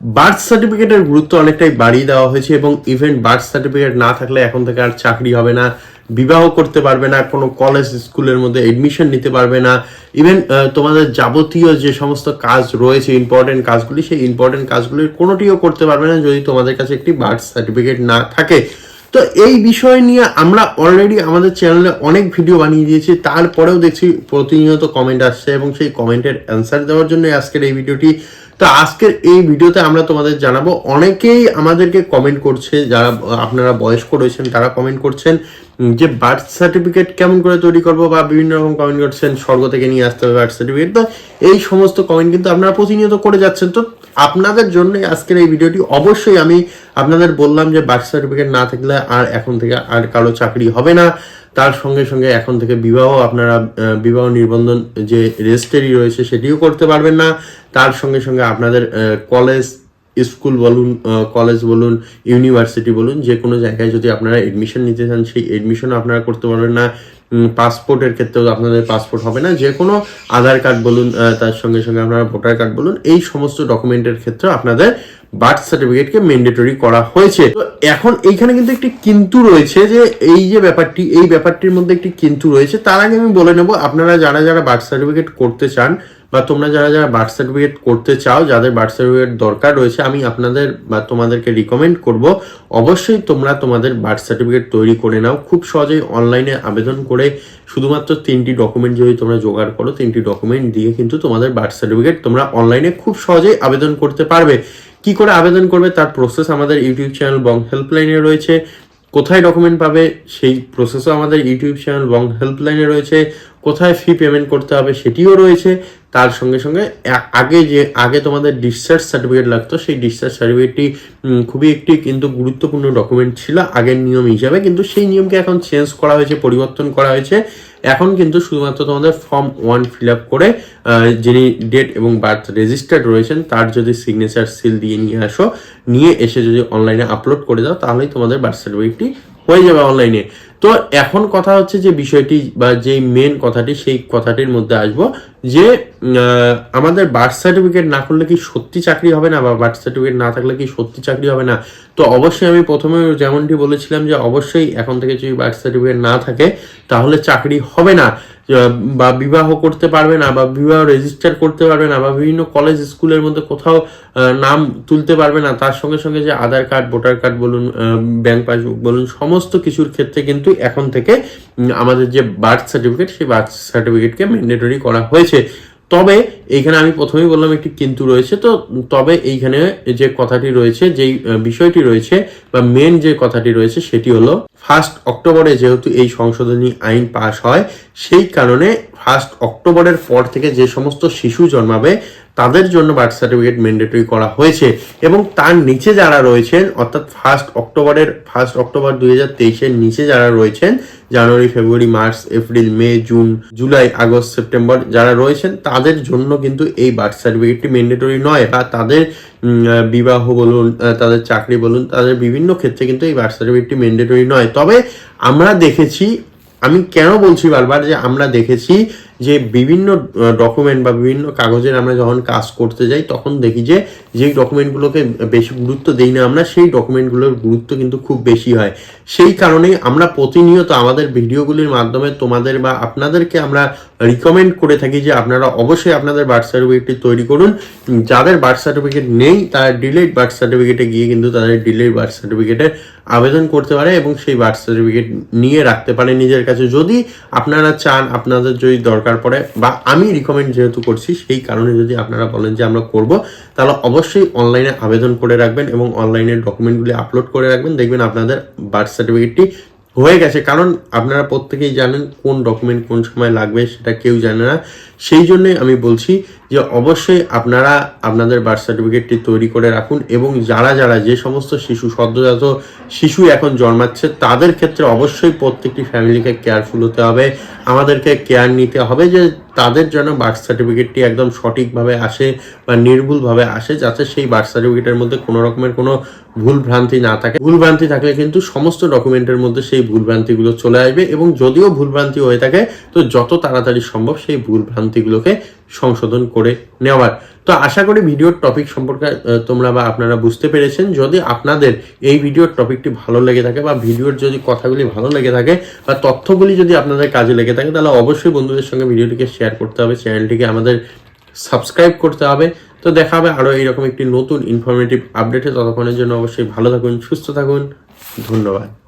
Birth সার্টিফিকেটের গুরুত্ব অনেকটাই বাড়িয়ে দেওয়া হয়েছে এবং ইভেন বার্থ সার্টিফিকেট না থাকলে এখন থেকে আর চাকরি হবে না, বিবাহ করতে পারবে না, কোনো কলেজ স্কুলের মধ্যে এডমিশন নিতে পারবে না। ইভেন তোমাদের যাবতীয় যে সমস্ত কাজ রয়েছে ইম্পর্টেন্ট কাজগুলি, সেই ইম্পর্টেন্ট কাজগুলির কোনোটিও করতে পারবে না যদি তোমাদের কাছে একটি বার্থ সার্টিফিকেট না থাকে। তো এই বিষয় নিয়ে আমরা অলরেডি আমাদের চ্যানেলে অনেক ভিডিও বানিয়ে দিয়েছি, তারপরেও দেখছি প্রতিনিয়ত কমেন্ট আসছে এবং সেই কমেন্টের অ্যান্সার দেওয়ার জন্য আজকের এই ভিডিওটি তো আজকের এই ভিডিওতে আমরা তোমাদের জানাব, অনেকেই আমাদেরকে কমেন্ট করছে, যারা, আপনারা বয়স্ক রয়েছেন, তারা কমেন্ট করছেন যে বার্থ সার্টিফিকেট কেমন করে তৈরি করব বা বিভিন্ন রকম কমেন্ট করছেন, স্বর্গ থেকে নিয়ে আসতে হবে বার্থ সার্টিফিকেট তো এই সমস্ত কমেন্ট কিন্তু আপনারা প্রতিনিয়ত করে যাচ্ছেন। তো আপনাদের জন্য আজকের এই ভিডিওটি অবশ্যই আমি আপনাদের বললাম যে বার্থ সার্টিফিকেট না থাকলে আর এখন থেকে আর কারও চাকরি হবে না। তার সঙ্গে সঙ্গে এখন থেকে বিবাহ আপনারা বিবাহ নিবন্ধন যে রেজিস্ট্রি রয়েছে সেটিও করতে পারবেন না। তার সঙ্গে সঙ্গে আপনাদের কলেজ, স্কুল বলুন কলেজ বলুন, ইউনিভার্সিটি বলুন, যে কোনো জায়গায় যদি আপনারা এডমিশন নিতে চান, সেই এডমিশন আপনারা করতে পারবেন না। পাসপোর্টের ক্ষেত্রেও আপনাদের পাসপোর্ট হবে না। যে কোনো আধার কার্ড বলুন তার সঙ্গে সঙ্গে আপনারা ভোটার কার্ড বলুন, এই সমস্ত ডকুমেন্টের ক্ষেত্রে আপনাদের বার্থ সার্টিফিকেটকে ম্যান্ডেটরি করা হয়েছে। তো এখন এইখানে কিন্তু একটি কিন্তু রয়েছে যে এই যে ব্যাপারটি, এই ব্যাপারটির মধ্যে একটি কিন্তু রয়েছে। তার আগে আমি বলে নেব, আপনারা যারা যারা বার্থ সার্টিফিকেট করতে চান বা তোমরা যারা যারা বার্থ সার্টিফিকেট করতে চাও, যাদের বার্থ সার্টিফিকেট দরকার রয়েছে, আমি আপনাদের বা তোমাদেরকে রিকমেন্ড করব, অবশ্যই তোমরা তোমাদের বার্থ সার্টিফিকেট তৈরি করে নাও। খুব সহজেই অনলাইনে আবেদন করে শুধুমাত্র তিনটি ডকুমেন্ট যদি তোমরা জোগাড় করো, তিনটি ডকুমেন্ট দিয়ে কিন্তু তোমাদের বার্থ সার্টিফিকেট তোমরা অনলাইনে খুব সহজেই আবেদন করতে পারবে। কি করে আবেদন করবে তার প্রসেস আমাদের ইউটিউব চ্যানেল বং হেল্পলাইনে রয়েছে। কোথায় ডকুমেন্ট পাবে সেই প্রসেসও আমাদের ইউটিউব চ্যানেল বং হেল্পলাইনে রয়েছে। কোথায় ফি পেমেন্ট করতে হবে সেটিও রয়েছে। তার সঙ্গে সঙ্গে আগে যে, আগে তোমাদের ডিসচার্জ সার্টিফিকেট লাগতো, সেই ডিসচার্জ সার্টিফিকেটটি খুবই একটি কিন্তু গুরুত্বপূর্ণ ডকুমেন্ট ছিল আগের নিয়ম হিসাবে। কিন্তু সেই নিয়মকে এখন চেঞ্জ করা হয়েছে, পরিবর্তন করা হয়েছে। এখন কিন্তু শুধুমাত্র তোমাদের ফর্ম ওয়ান ফিল আপ করে যিনি ডেট এবং বার্থ রেজিস্টার্ড রয়েছেন, তার যদি সিগনেচার সিল দিয়ে নিয়ে আসো, নিয়ে এসে যদি অনলাইনে আপলোড করে দাও, তাহলেই তোমাদের বার্থ সার্টিফিকেটটি হয়ে যাবে অনলাইনে তো এখন কথা হচ্ছে যে বিষয়টি বা যেই মেন কথাটি, সেই কথাটির মধ্যে আসব যে আমাদের বার্থ সার্টিফিকেট না করলে কি সত্যি চাকরি হবে না বা বার্থ সার্টিফিকেট না থাকলে কি সত্যি চাকরি হবে না? তো অবশ্যই আমি প্রথমে যেমনটি বলেছিলাম যে অবশ্যই এখন থেকে যদি বার্থ সার্টিফিকেট না থাকে, তাহলে চাকরি হবে না। বা বিবাহ করতে পারবে না বা বিবাহ রেজিস্টার করতে পারবে না বা বিভিন্ন কলেজ স্কুলের মধ্যে কোথাও নাম তুলতে পারবে না। তার সঙ্গে সঙ্গে যে আধার কার্ড ভোটার কার্ড বলুন ব্যাংক পাসবুক বলুন, সমস্ত কিছুর ক্ষেত্রে কিন্তু এখন থেকে আমাদের যে বার্থ সার্টিফিকেট সেই বার্থ সার্টিফিকেটকে ম্যান্ডেটরি করা হয়েছে। তবে এইখানে আমি প্রথমেই বললাম একটি কিন্তু রয়েছে, তো তবে এইখানে যে কথাটি রয়েছে, যেই বিষয়টি রয়েছে, বা মেন যে কথাটি রয়েছে, সেটি হলো ফার্স্ট অক্টোবরে যেহেতু এই সংশোধনী আইন পাশ হয়, সেই কারণে ফার্স্ট অক্টোবরের পর থেকে যে সমস্ত শিশু জন্মাবে তাদের জন্য বার্থ সার্টিফিকেট ম্যান্ডেটরি করা হয়েছে এবং তার নিচে যারা রয়েছেন, অর্থাৎ ফার্স্ট অক্টোবরের ফার্স্ট অক্টোবর দুই হাজার তেইশের নিচে যারা রয়েছেন, January, February, March, April, May, June, July, August, September যারা রয়েছেন, তাদের জন্য কিন্তু এই বার্থ সার্টিফিকেটটি ম্যান্ডেটরি নয়। বা তাদের বিবাহ বলুন তাদের চাকরি বলুন, তাদের বিভিন্ন ক্ষেত্রে কিন্তু এই বার্থ সার্টিফিকেটটি ম্যান্ডেটরি নয়। তবে আমরা দেখেছি, আমি কেন বলছি বারবার যে আমরা দেখেছি যে বিভিন্ন ডকুমেন্ট বা বিভিন্ন কাগজের আমরা যখন কাজ করতে যাই, তখন দেখি যে, যেই ডকুমেন্টগুলোকে বেশি গুরুত্ব দেই না আমরা, সেই ডকুমেন্টগুলোর গুরুত্ব কিন্তু খুব বেশি হয়। সেই কারণেই আমরা প্রতিনিয়ত আমাদের ভিডিওগুলির মাধ্যমে তোমাদের বা আপনাদেরকে আমরা রিকমেন্ড করে থাকি যে, আপনারা অবশ্যই আপনাদের বার্থ সার্টিফিকেটটি তৈরি করুন। যাদের বার্থ সার্টিফিকেট নেই, তারা ডিলেড বার্থ সার্টিফিকেটে গিয়ে কিন্তু তাদের ডিলেট বার্থ সার্টিফিকেটে আবেদন করতে পারে এবং সেই বার্থ সার্টিফিকেট নিয়ে রাখতে পারে নিজের কাছে। যদি আপনারা চান, আপনাদের যদি দরকার পড়ে বা আমি রিকমেন্ড যেহেতু করছি, সেই কারণে যদি আপনারা বলেন যে আমরা করব, তাহলে অবশ্যই অনলাইনে আবেদন করে রাখবেন এবং অনলাইনে ডকুমেন্টগুলি আপলোড করে রাখবেন। দেখবেন আপনাদের বার্থ সার্টিফিকেটটি হয়ে গেছে। কারণ আপনারা প্রত্যেকেই জানেন কোন ডকুমেন্ট কোন সময় লাগবে, সেটা কেউ জানে না। সেই জন্যই আমি বলছি যে অবশ্যই আপনারা আপনাদের বার্থ সার্টিফিকেটটি তৈরি করে রাখুন এবং যারা যারা যে সমস্ত শিশু, সদ্যজাত শিশু এখন জন্মাচ্ছে, তাদের ক্ষেত্রে অবশ্যই প্রত্যেকটি ফ্যামিলিকে কেয়ারফুল হতে হবে। আমাদেরকে কেয়ার নিতে হবে যে তাদের যেন বার্থ সার্টিফিকেটটি একদম সঠিকভাবে আসে বা নির্ভুলভাবে আসে, যাতে সেই বার্থ সার্টিফিকেটের মধ্যে কোনো রকমের কোনো ভুল ভ্রান্তি না থাকে। ভুল ভ্রান্তি থাকলে কিন্তু সমস্ত ডকুমেন্টের মধ্যে সেই ভুল ভ্রান্তিগুলো চলে আসবে এবং যদিও ভুল ভ্রান্তি হয়ে থাকে, তো যত তাড়াতাড়ি সম্ভব সেই ভুল ভ্রান্তিগুলোকে সংশোধন করে নেওয়ার। তো আশা করি ভিডিওর টপিক সম্পর্কে তোমরা বা আপনারা বুঝতে পেরেছেন। যদি আপনাদের এই ভিডিওর টপিকটি ভালো লেগে থাকে বা ভিডিওর যদি কথাগুলি ভালো লেগে থাকে বা তথ্যগুলি যদি আপনাদের কাজে লেগে থাকে, তাহলে অবশ্যই বন্ধুদের সঙ্গে ভিডিওটিকে শেয়ার করতে হবে। চ্যানেলটিকে আমাদের সাবস্ক্রাইব করতে হবে। তো দেখা হবে আরও এইরকম একটি নতুন ইনফরমেটিভ আপডেটে ততক্ষণের জন্য অবশ্যই ভালো থাকুন, সুস্থ থাকুন। ধন্যবাদ।